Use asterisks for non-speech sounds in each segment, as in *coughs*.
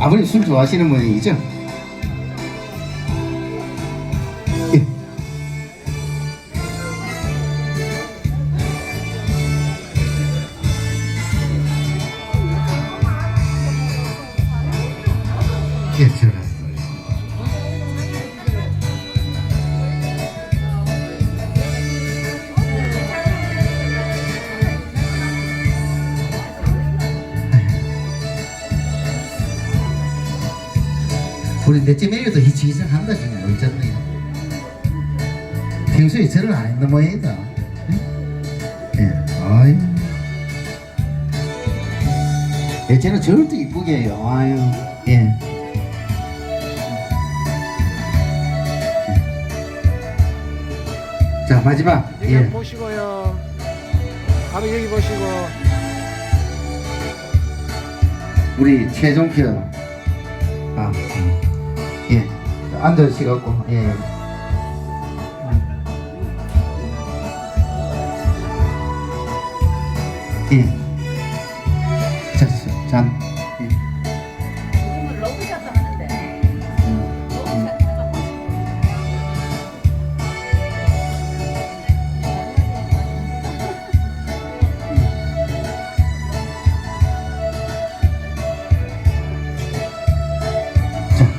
아버님 술 좋아하시는 모양이죠? 예. 예, 들어 우리 넷째 매일도 희치희청한다 지금 어쩌네 평소에 절을 안 했는 모양이다 응? 예, 아유 넷째는 절도 이쁘게 해요 아유 예. 자 마지막 여기 예. 보시고요. 바로 여기 보시고. 우리 최종표 아, 예 앉으시갖고 예 예. 자, 잔.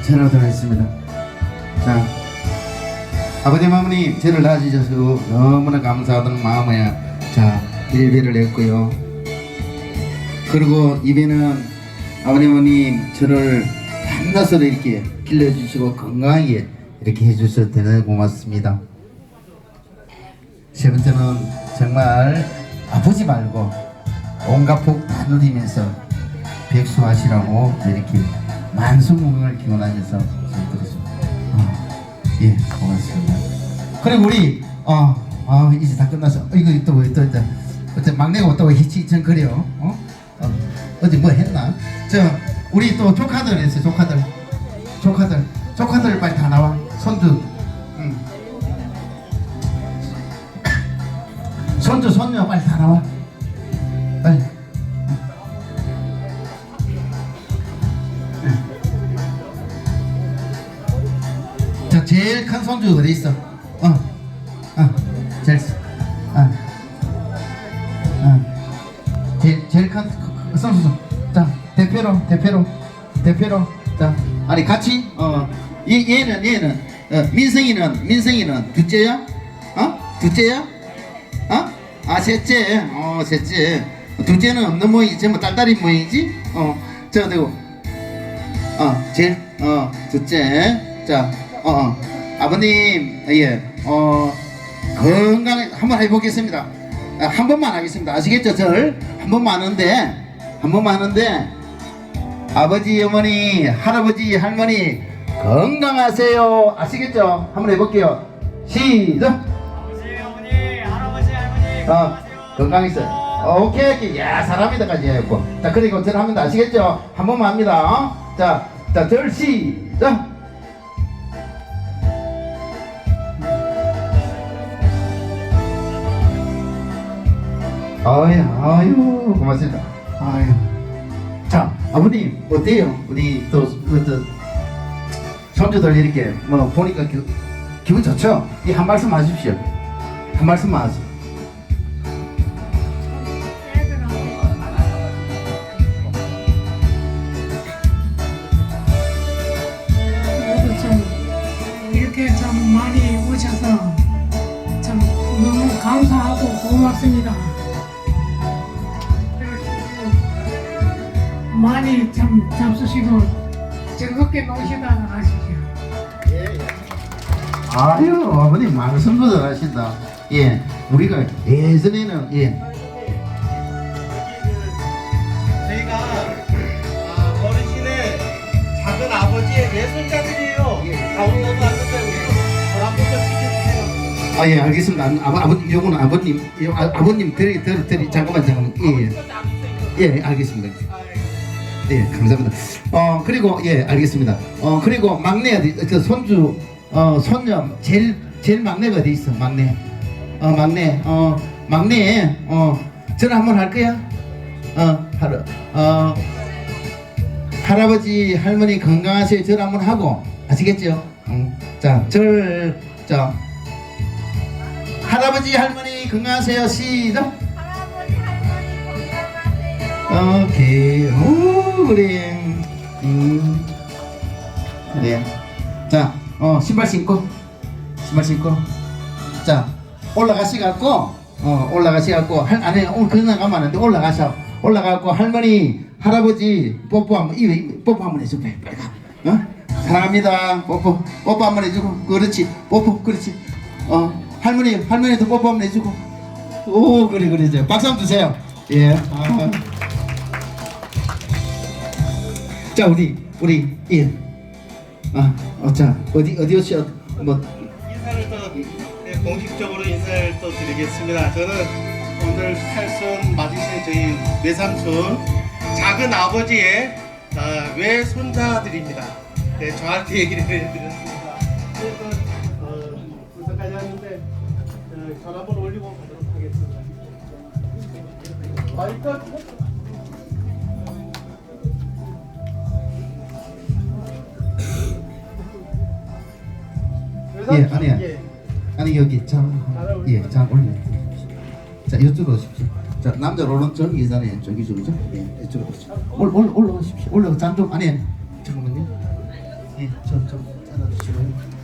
전화 들어있습니다. 자, 아버님, 어머님, 저를 낳아주셔서 너무나 감사하다는 마음에 자, 일배를 했고요. 그리고 입에는 아버님, 어머님, 저를 밤낮으로 이렇게 길러주시고 건강하게 이렇게 해주셔서 대단히 고맙습니다. 세 번째는 정말 아프지 말고 온갖 복다 누리면서 백수하시라고 이렇게 만수무강을 기원하면서 드렸습니다. 어, 예, 고맙습니다. 그리고 우리 어, 어 이제 다 끝나서 어, 이거 또또 이제 어째 막내가 또 희치천 그래요. 어? 어 어제 뭐 했나? 저 우리 또 조카들 있어요. 조카들, 조카들, 조카들 빨리 다 나와. 손주, 응. *coughs* 손주 손녀 빨리 다 나와. 제일 큰 손주 어디 있어? 어, 어, 제일, 어, 어, 제일 제일 큰 손주. 자, 대표로, 대표로, 대표로. 자, 아니 같이. 어, 얘 얘는 얘는 어, 민성이는 민성이는 둘째야? 어? 둘째야? 어? 아 셋째. 어, 셋째. 둘째는 없는 모양이지. 전부 딸딸이 모양이지? 어, 저 그리고 어, 제일, 어, 둘째. 자, 어, 어. 아버님, 예, 어, 건강에 한번 해보겠습니다. 아, 한 번만 하겠습니다. 아시겠죠? 절? 한 번만 하는데, 한 번만 하는데, 아버지, 어머니, 할아버지, 할머니, 건강하세요. 아시겠죠? 한번 해볼게요. 시작! 아버지, 어머니, 할아버지, 할머니. 어, 건강했어. 오케이, 오케이. 야, 사람이다까지 했고. 자, 그리고 절 하면 아시겠죠? 한 번만 합니다. 어? 자, 자, 절 시작! 아유, 아유, 고맙습니다. 아유. 자, 아버님, 어때요? 우리 또, 그, 또, 손주들 이렇게, 뭐, 보니까 기, 기분 좋죠? 이 한 말씀 하십시오. 한 말씀만 하세요. 모두 참 이렇게 참 많이 오셔서 참 너무 감사하고 고맙습니다. 많이 참 잡수시고 즐겁게 노시다 가시죠. 아유, 아버님 말씀도 잘하신다. 예, 우리가 예전에는, 예, 저희가 아, 어르신의 작은 아버지의 외손자들이에요. 가운데도 왔는데 우리 저랑부터 지켜주세요. 아, 예, 알겠습니다. 아, 아버님, 요거는 아버님, 요, 아, 아버님, 드리, 드리, 드리, 잠깐만, 잠깐만. 예, 예, 예, 알겠습니다. 예, 감사합니다. 어, 그리고, 예, 알겠습니다. 어, 그리고 막내, 어디, 저 손주, 어, 손녀, 제일, 제일 막내가 어디 있어, 막내. 어, 막내, 어, 막내, 어, 전화 한번 할 거야? 어, 하루, 어, 할아버지 할머니 건강하세요 절 한번 하고 아시겠죠? 응. 자, 절, 자 할아버지 할머니 건강하세요 시작. 할아버지 할머니 건강하세요. 오케이. 오 그래. 음. 그래. 자, 어 신발 신고 신발 신고. 자 올라가시갖고 어 올라가시갖고 할 안에 오늘 그냥 가면 안 되는데 올라가셔 올라가고 할머니 할아버지 뽀뽀 한번 이왜 뽀뽀 한번 해줘 빨리 빨리 가. 어 사랑합니다 뽀뽀 뽀뽀 한번 해주고 그렇지 뽀뽀 그렇지 어 할머니 할머니도 뽀뽀 한번 해주고 오 그래 그래 저 박수 한번 주세요 예. 아. 자 우리 우리 예. 아, 어, 자 어디 어디 어디 뭐 인사를 또 네, 공식적으로 인사를 또 드리겠습니다. 저는 오늘 탈선 맞으신 저희 외삼촌 작은 아버지의 아, 외손자들입니다. 네, 저한테 얘기를 해드렸습니다. 그래서 어, 어, 전화번 올리고 가도록 하겠습니다. 아, 일단 예, 아니야. 아니 여기 장 예 장 올려. 자 이쪽으로 오십시오. 자 남자 오른쪽 여자는 왼쪽 이쪽이죠? 예 이쪽으로 오십시오. 올, 올 올라오십시오. 올라 장좀 아니 잠깐만요. 예저좀 잘라주시고요.